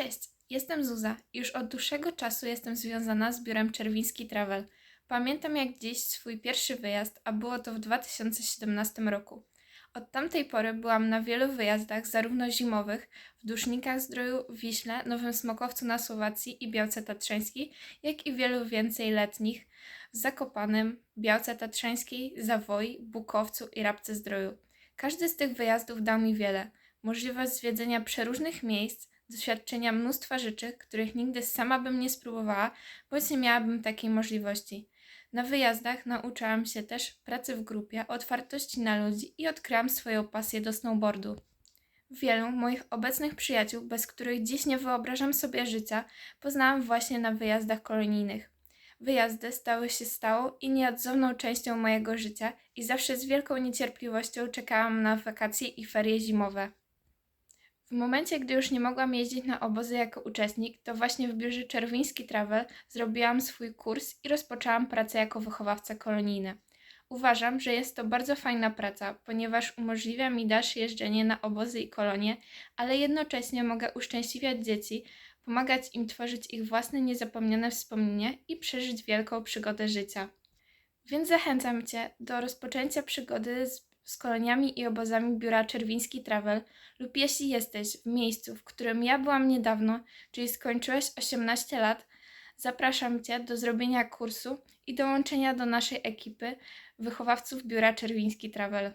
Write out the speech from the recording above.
Cześć, jestem Zuza i już od dłuższego czasu jestem związana z biurem Czerwiński Travel. Pamiętam jak dziś swój pierwszy wyjazd, a było to w 2017 roku. Od tamtej pory byłam na wielu wyjazdach, zarówno zimowych, w Dusznikach Zdroju, Wiśle, Nowym Smokowcu na Słowacji i Białce Tatrzańskiej, jak i wielu więcej letnich w Zakopanem, Białce Tatrzańskiej, Zawoi, Bukowcu i Rabce Zdroju. Każdy z tych wyjazdów dał mi wiele. Możliwość zwiedzenia przeróżnych miejsc, doświadczenia mnóstwa rzeczy, których nigdy sama bym nie spróbowała, bądź nie miałabym takiej możliwości. Na wyjazdach nauczyłam się też pracy w grupie, otwartości na ludzi i odkryłam swoją pasję do snowboardu. Wielu moich obecnych przyjaciół, bez których dziś nie wyobrażam sobie życia, poznałam właśnie na wyjazdach kolonijnych. Wyjazdy stały się stałą i nieodzowną częścią mojego życia i zawsze z wielką niecierpliwością czekałam na wakacje i ferie zimowe. W momencie, gdy już nie mogłam jeździć na obozy jako uczestnik, to właśnie w biurze Czerwiński Travel zrobiłam swój kurs i rozpoczęłam pracę jako wychowawca kolonijny. Uważam, że jest to bardzo fajna praca, ponieważ umożliwia mi dalsze jeżdżenie na obozy i kolonie, ale jednocześnie mogę uszczęśliwiać dzieci, pomagać im tworzyć ich własne niezapomniane wspomnienia i przeżyć wielką przygodę życia. Więc zachęcam Cię do rozpoczęcia przygody z, z koloniami i obozami biura Czerwiński Travel lub jeśli jesteś w miejscu, w którym ja byłam niedawno, czyli skończyłeś 18 lat, zapraszam Cię do zrobienia kursu i dołączenia do naszej ekipy wychowawców biura Czerwiński Travel.